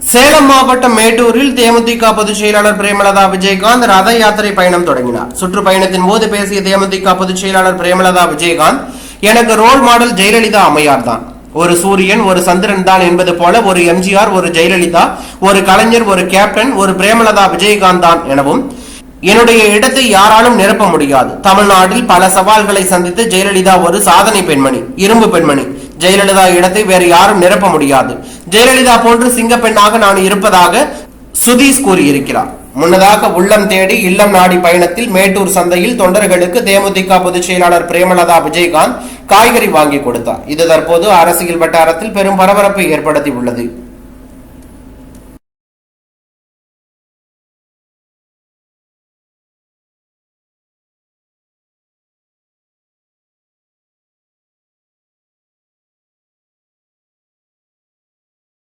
சேலம் மாவட்டம் மேட்டூரில் தேமுதிக பொதுச் செயலாளர் பிரேமலதா விஜயகாந்த் ரத யாத்திரை பயணம் தொடங்கினார். சுற்றுப்பயணத்தின் போது பேசிய தேமுதிக பொதுச் செயலாளர் பிரேமலதா விஜயகாந்த் எனக்கு ரோல் மாடல் ஜெயலலிதா அம்மையார் தான். ஒரு சூரியன் ஒரு சந்திரன் தான் என்பது போல ஒரு எம்ஜிஆர் ஒரு ஜெயலலிதா ஒரு கலைஞர் ஒரு கேப்டன் ஒரு பிரேமலதா விஜயகாந்த் தான் எனவும் என்னுடைய இடத்தை யாராலும் நிரப்ப முடியாது. தமிழ்நாட்டில் பல சவால்களை சந்தித்து ஜெயலலிதா ஒரு சாதனை பெண்மணி இரும்பு பெண்மணி. ஜெயலலிதா இடத்தை வேறு யாரும் நிரப்ப முடியாது. ஜெயலலிதா போன்று சிங்க பெண்ணாக நான் இருப்பதாக சுதீஷ் கூறியிருக்கிறார். முன்னதாக உள்ளம் தேடி இல்லம் நாடி பயணத்தில் மேட்டூர் சந்தையில் தொண்டர்களுக்கு தேமுதிக பொதுச் செயலாளர் பிரேமலதா விஜயகாந்த் காய்கறி வாங்கி கொடுத்தார். இது தற்போது அரசியல் வட்டாரத்தில் பெரும் பரபரப்பை ஏற்படுத்தி உள்ளது